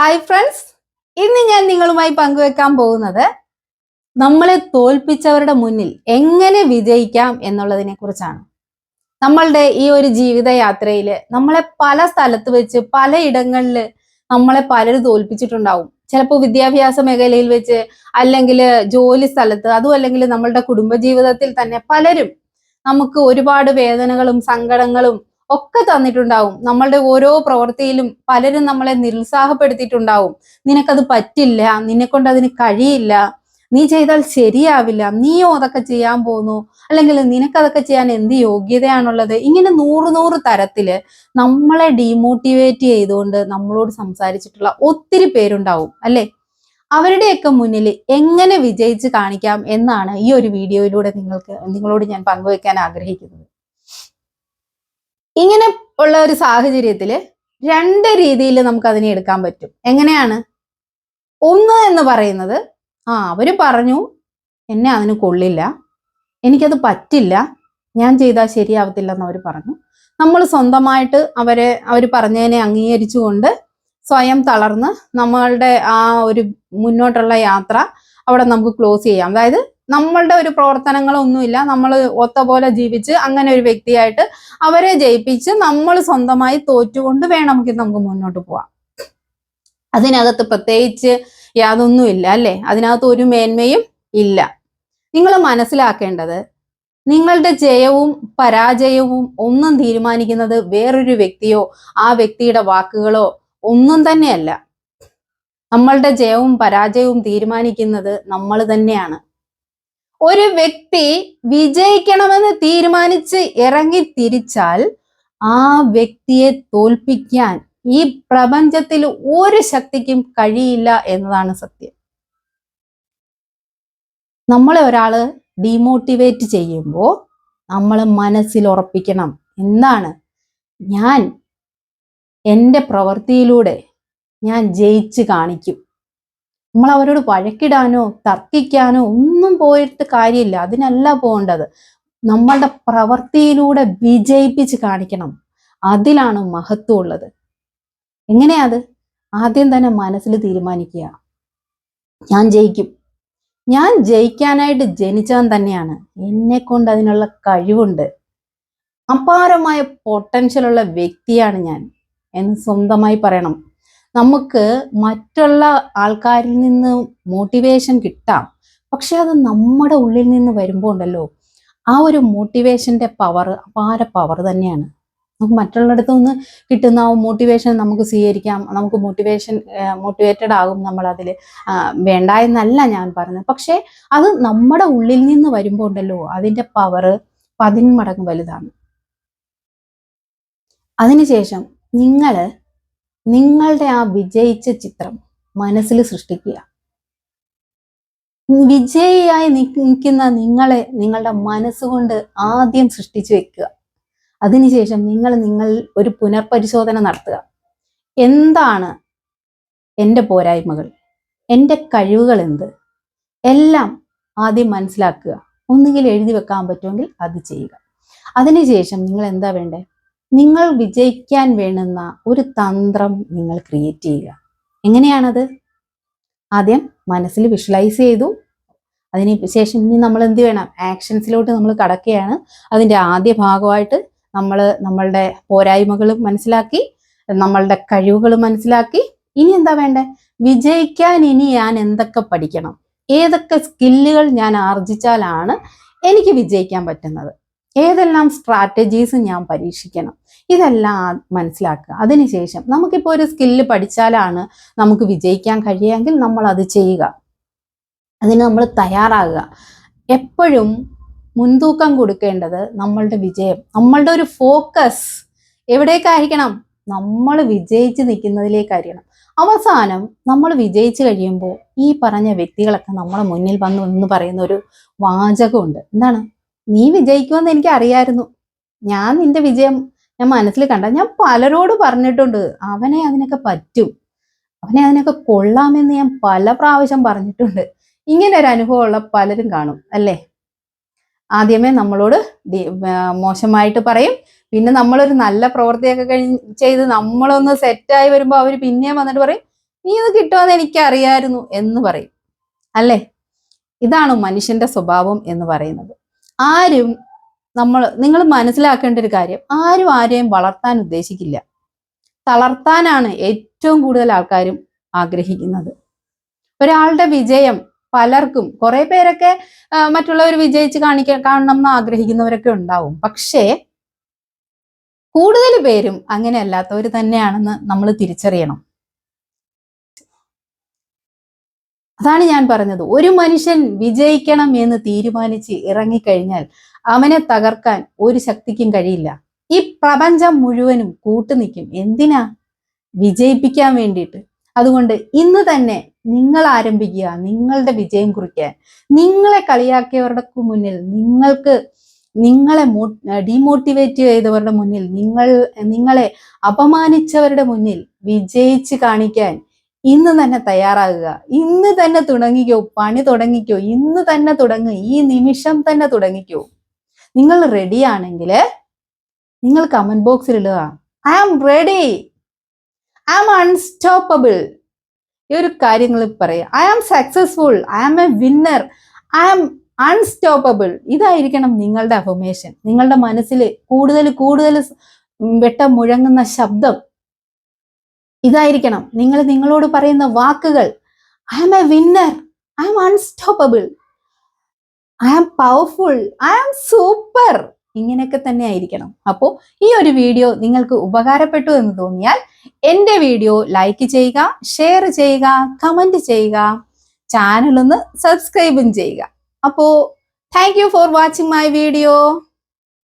Hi friends ഇന്ന് ഞാൻ നിങ്ങളുമായി പങ്കുവെക്കാൻ പോകുന്നത് നമ്മളെ തോൽപ്പിച്ചവരുടെ മുന്നിൽ എങ്ങനെ വിജയിക്കാം എന്നുള്ളതിനെ കുറിച്ചാണ്. നമ്മളുടെ ഈ ഒരു ജീവിതയാത്രയിൽ നമ്മളെ പല സ്ഥലത്ത് വെച്ച് പലയിടങ്ങളിൽ നമ്മളെ പലരും തോൽപ്പിച്ചിട്ടുണ്ടാവും. ചിലപ്പോൾ വിദ്യാഭ്യാസ മേഖലയിൽ വെച്ച് അല്ലെങ്കിൽ ജോലി സ്ഥലത്ത് അതും അല്ലെങ്കിൽ നമ്മളുടെ കുടുംബജീവിതത്തിൽ തന്നെ പലരും നമുക്ക് ഒരുപാട് വേദനകളും സങ്കടങ്ങളും ഒക്കെ തന്നിട്ടുണ്ടാവും. നമ്മളുടെ ഓരോ പ്രവൃത്തിയിലും പലരും നമ്മളെ നിരുത്സാഹപ്പെടുത്തിയിട്ടുണ്ടാവും. നിനക്കത് പറ്റില്ല നിന്നെ കൊണ്ട് അതിന് കഴിയില്ല നീ ചെയ്താൽ ശരിയാവില്ല നീയോ അതൊക്കെ ചെയ്യാൻ പോകുന്നു അല്ലെങ്കിൽ നിനക്കതൊക്കെ ചെയ്യാൻ എന്ത് യോഗ്യതയാണുള്ളത്? ഇങ്ങനെ നൂറ് നൂറ് തരത്തിൽ നമ്മളെ ഡീമോട്ടിവേറ്റ് ചെയ്തുകൊണ്ട് നമ്മളോട് സംസാരിച്ചിട്ടുള്ള ഒത്തിരി പേരുണ്ടാവും അല്ലെ? അവരുടെയൊക്കെ മുന്നിൽ എങ്ങനെ വിജയിച്ച് കാണിക്കാം എന്നാണ് ഈ ഒരു വീഡിയോയിലൂടെ നിങ്ങൾക്ക് നിങ്ങളോട് ഞാൻ പങ്കുവെക്കാൻ ആഗ്രഹിക്കുന്നത്. ഇങ്ങനെ ഉള്ള ഒരു സാഹചര്യത്തിൽ രണ്ട് രീതിയിൽ നമുക്ക് അതിനെ എടുക്കാൻ പറ്റും. എങ്ങനെയാണ്? ഒന്ന് എന്ന് പറയുന്നത് ആ അവർ പറഞ്ഞു എന്നെ അതിന് കൊള്ളില്ല. എനിക്കത് പറ്റില്ല. ഞാൻ ചെയ്താൽ ശരിയാവത്തില്ല എന്ന് അവർ പറഞ്ഞു. നമ്മൾ സ്വന്തമായിട്ട് അവരെ അവർ പറഞ്ഞതിനെ അംഗീകരിച്ചുകൊണ്ട് സ്വയം തളർന്ന് നമ്മളുടെ ആ ഒരു മുന്നോട്ടുള്ള യാത്ര അവിടെ നമുക്ക് ക്ലോസ് ചെയ്യാം. അതായത് നമ്മളുടെ ഒരു പ്രവർത്തനങ്ങളൊന്നുമില്ല. നമ്മൾ ഒത്ത പോലെ ജീവിച്ച് അങ്ങനെ ഒരു വ്യക്തിയായിട്ട് അവരെ ജയിപ്പിച്ച് നമ്മൾ സ്വന്തമായി തോറ്റുകൊണ്ട് വേണം നമുക്ക് മുന്നോട്ട് പോവാം. അതിനകത്ത് പ്രത്യേകിച്ച് യാതൊന്നുമില്ല അല്ലേ? അതിനകത്ത് ഒരു മേന്മയും ഇല്ല. നിങ്ങൾ മനസ്സിലാക്കേണ്ടത് നിങ്ങളുടെ ജയവും പരാജയവും ഒന്നും തീരുമാനിക്കുന്നത് വേറൊരു വ്യക്തിയോ ആ വ്യക്തിയുടെ വാക്കുകളോ ഒന്നും തന്നെയല്ല. നമ്മളുടെ ജയവും പരാജയവും തീരുമാനിക്കുന്നത് നമ്മൾ തന്നെയാണ്. ഒരു വ്യക്തി വിജയിക്കണമെന്ന് തീരുമാനിച്ച് ഇറങ്ങി തിരിച്ചാൽ ആ വ്യക്തിയെ തോൽപ്പിക്കാൻ ഈ പ്രപഞ്ചത്തിൽ ഒരു ശക്തിക്കും കഴിയില്ല എന്നതാണ് സത്യം. നമ്മളെ ഒരാൾ ഡീമോട്ടിവേറ്റ് ചെയ്യുമ്പോൾ നമ്മൾ മനസ്സിൽ ഉറപ്പിക്കണം. എന്താണ്? ഞാൻ എന്റെ പ്രവൃത്തിയിലൂടെ ഞാൻ ജയിച്ച് കാണിക്കും. നമ്മൾ അവരോട് വഴക്കിടാനോ തർക്കിക്കാനോ ഒന്നും പോയിട്ട് കാര്യമില്ല. അതിനല്ല പോകേണ്ടത്. നമ്മളുടെ പ്രവൃത്തിയിലൂടെ വിജയിപ്പിച്ച് കാണിക്കണം. അതിലാണ് മഹത്വം ഉള്ളത്. എങ്ങനെയാ അത്? ആദ്യം തന്നെ മനസ്സിൽ തീരുമാനിക്കുക. ഞാൻ ജയിക്കും. ഞാൻ ജയിക്കാനായിട്ട് ജനിച്ചവൻ തന്നെയാണ്. എന്നെ കൊണ്ട് അതിനുള്ള കഴിവുണ്ട്. അപാരമായ പൊട്ടൻഷ്യൽ ഉള്ള വ്യക്തിയാണ് ഞാൻ എന്ന് സ്വന്തമായി പറയണം. നമുക്ക് മറ്റുള്ള ആൾക്കാരിൽ നിന്ന് മോട്ടിവേഷൻ കിട്ടാം. പക്ഷെ അത് നമ്മുടെ ഉള്ളിൽ നിന്ന് വരുമ്പോൾ ഉണ്ടല്ലോ ആ ഒരു മോട്ടിവേഷന്റെ പവർ അപാര പവർ തന്നെയാണ്. നമുക്ക് മറ്റുള്ളിടത്തു നിന്ന് കിട്ടുന്ന ആ മോട്ടിവേഷൻ നമുക്ക് സ്വീകരിക്കാം നമുക്ക് മോട്ടിവേഷൻ മോട്ടിവേറ്റഡ് ആകും നമ്മൾ അതിൽ വേണ്ട എന്നല്ല ഞാൻ പറഞ്ഞത് പക്ഷേ അത് നമ്മുടെ ഉള്ളിൽ നിന്ന് വരുമ്പോൾ ഉണ്ടല്ലോ അതിന്റെ പവർ പതിന്മടങ്ങ് വലുതാണ്. അതിനുശേഷം നിങ്ങൾ നിങ്ങളുടെ ആ വിജയിച്ച ചിത്രം മനസ്സിൽ സൃഷ്ടിക്കുക. വിജയിയായി നിൽക്കുന്ന നിങ്ങളെ നിങ്ങളുടെ മനസ്സുകൊണ്ട് ആദ്യം സൃഷ്ടിച്ചു വെക്കുക. അതിനുശേഷം നിങ്ങൾ നിങ്ങൾ ഒരു പുനർപരിശോധന നടത്തുക. എന്താണ് എന്റെ പോരായ്മകൾ? എന്റെ കഴിവുകൾ എന്ത്? എല്ലാം ആദ്യം മനസ്സിലാക്കുക. ഒന്നുകിൽ എഴുതി വെക്കാൻ പറ്റുമെങ്കിൽ അത് ചെയ്യുക. അതിനുശേഷം നിങ്ങൾ എന്താ വേണ്ടേ? നിങ്ങൾ വിജയിക്കാൻ വേണ്ടുന്ന ഒരു തന്ത്രം നിങ്ങൾ ക്രിയേറ്റ് ചെയ്യുക. എങ്ങനെയാണത്? ആദ്യം മനസ്സിൽ വിഷ്വലൈസ് ചെയ്തു. അതിന് ശേഷം ഇനി നമ്മൾ എന്ത് വേണം ആക്ഷൻസിലോട്ട് നമ്മൾ കടക്കുകയാണ്. അതിന്റെ ആദ്യ ഭാഗമായിട്ട് നമ്മൾ നമ്മളുടെ പോരായ്മകൾ മനസ്സിലാക്കി നമ്മളുടെ കഴിവുകൾ മനസ്സിലാക്കി. ഇനി എന്താ വേണ്ടേ? വിജയിക്കാൻ ഇനി ഞാൻ എന്തൊക്കെ പഠിക്കണം? ഏതൊക്കെ സ്കില്ലുകൾ ഞാൻ ആർജിച്ചാലാണ് എനിക്ക് വിജയിക്കാൻ പറ്റുന്നത്? ഏതെല്ലാം സ്ട്രാറ്റജീസ് ഞാൻ പരീക്ഷിക്കണം? ഇതെല്ലാം മനസ്സിലാക്കുക. അതിനുശേഷം നമുക്കിപ്പോൾ ഒരു സ്കില്ല് പഠിച്ചാലാണ് നമുക്ക് വിജയിക്കാൻ കഴിയുമെങ്കിൽ നമ്മൾ അത് ചെയ്യുക. അതിന് നമ്മൾ തയ്യാറാകുക. എപ്പോഴും മുൻതൂക്കം കൊടുക്കേണ്ടത് നമ്മളുടെ വിജയം നമ്മളുടെ ഒരു ഫോക്കസ് എവിടേക്കായിരിക്കണം? നമ്മൾ വിജയിച്ച് നിൽക്കുന്നതിലേക്കായിരിക്കണം. അവസാനം നമ്മൾ വിജയിച്ചു കഴിയുമ്പോൾ ഈ പറഞ്ഞ വ്യക്തികളൊക്കെ നമ്മളെ മുന്നിൽ വന്നു എന്ന് പറയുന്ന ഒരു വാചകമുണ്ട്. എന്താണ്? നീ വിജയിക്കുമെന്ന് എനിക്ക് അറിയായിരുന്നു ഞാൻ നിന്റെ വിജയം ഞാൻ മനസ്സിൽ കണ്ട ഞാൻ പലരോട് പറഞ്ഞിട്ടുണ്ട് അവനെ അതിനൊക്കെ പറ്റും അവനെ അതിനൊക്കെ കൊള്ളാമെന്ന് ഞാൻ പല പ്രാവശ്യം പറഞ്ഞിട്ടുണ്ട്. ഇങ്ങനെ ഒരു അനുഭവമുള്ള പലരും കാണും അല്ലേ? ആദ്യമേ നമ്മളോട് മോശമായിട്ട് പറയും പിന്നെ നമ്മളൊരു നല്ല പ്രവൃത്തിയൊക്കെ കഴിഞ്ഞ് ചെയ്ത് നമ്മളൊന്ന് സെറ്റായി വരുമ്പോൾ അവർ പിന്നെയും വന്നിട്ട് പറയും നീ ഇത് കിട്ടുമെന്ന് എനിക്കറിയായിരുന്നു എന്ന് പറയും. അല്ലേ? ഇതാണ് മനുഷ്യന്റെ സ്വഭാവം എന്ന് പറയുന്നത്. ആരും നമ്മൾ നിങ്ങൾ മനസ്സിലാക്കേണ്ട ഒരു കാര്യം. ആരും ആരെയും വളർത്താൻ ഉദ്ദേശിക്കില്ല. തളർത്താനാണ് ഏറ്റവും കൂടുതൽ ആൾക്കാരും ആഗ്രഹിക്കുന്നത്. ഒരാളുടെ വിജയം പലർക്കും കുറെ പേരൊക്കെ മറ്റുള്ളവർ വിജയിച്ച് കാണിക്കാൻ കാണണം എന്ന് ആഗ്രഹിക്കുന്നവരൊക്കെ ഉണ്ടാവും. പക്ഷേ കൂടുതൽ പേരും അങ്ങനെയല്ലാത്തവർ തന്നെയാണെന്ന് നമ്മൾ തിരിച്ചറിയണം. അതാണ് ഞാൻ പറഞ്ഞത്. ഒരു മനുഷ്യൻ വിജയിക്കണം എന്ന് തീരുമാനിച്ച് ഇറങ്ങിക്കഴിഞ്ഞാൽ അവനെ തകർക്കാൻ ഒരു ശക്തിക്കും കഴിയില്ല. ഈ പ്രപഞ്ചം മുഴുവനും കൂട്ടുനിൽക്കും എന്തിനാ? വിജയിപ്പിക്കാൻ വേണ്ടിയിട്ട്. അതുകൊണ്ട് ഇന്ന് തന്നെ നിങ്ങൾ ആരംഭിക്കുക നിങ്ങളുടെ വിജയം കുറിക്കാൻ. നിങ്ങളെ കളിയാക്കിയവരുടെ മുന്നിൽ നിങ്ങൾക്ക് നിങ്ങളെ ഡീമോട്ടിവേറ്റ് ചെയ്തവരുടെ മുന്നിൽ നിങ്ങൾ നിങ്ങളെ അപമാനിച്ചവരുടെ മുന്നിൽ വിജയിച്ച് കാണിക്കാൻ ഇന്ന് തന്നെ തയ്യാറാകുക. ഇന്ന് തന്നെ തുടങ്ങിക്കോ പണി തുടങ്ങിക്കോ ഇന്ന് തന്നെ തുടങ്ങുക ഈ നിമിഷം തന്നെ തുടങ്ങിക്കോ. നിങ്ങൾ റെഡി ആണെങ്കിൽ നിങ്ങൾ കമന്റ് ബോക്സിൽ ഇടുക. I am ready I am unstoppable ഈ ഒരു കാര്യങ്ങൾ പറയുക I am successful I am a winner I am unstoppable ഇതായിരിക്കണം നിങ്ങളുടെ അഫർമേഷൻ നിങ്ങളുടെ മനസ്സിൽ കൂടുതൽ കൂടുതൽ വെട്ടം മുഴങ്ങുന്ന ശബ്ദം. ഇതായിരിക്കണം. നിങ്ങൾ നിങ്ങളോട് പറയുന്ന വാക്കുകൾ. I am a winner I am unstoppable I am powerful I am super ഇങ്ങനെയൊക്കെ തന്നെ ആയിരിക്കണം. അപ്പോൾ ഈ ഒരു വീഡിയോ നിങ്ങൾക്ക് ഉപകാരപ്പെട്ടു എന്ന് തോന്നിയാൽ എന്റെ വീഡിയോ ലൈക്ക് ചെയ്യുക ഷെയർ ചെയ്യുക കമന്റ് ചെയ്യുക ചാനൽ ഒന്ന് സബ്സ്ക്രൈബും ചെയ്യുക. അപ്പോൾ thank you for watching my video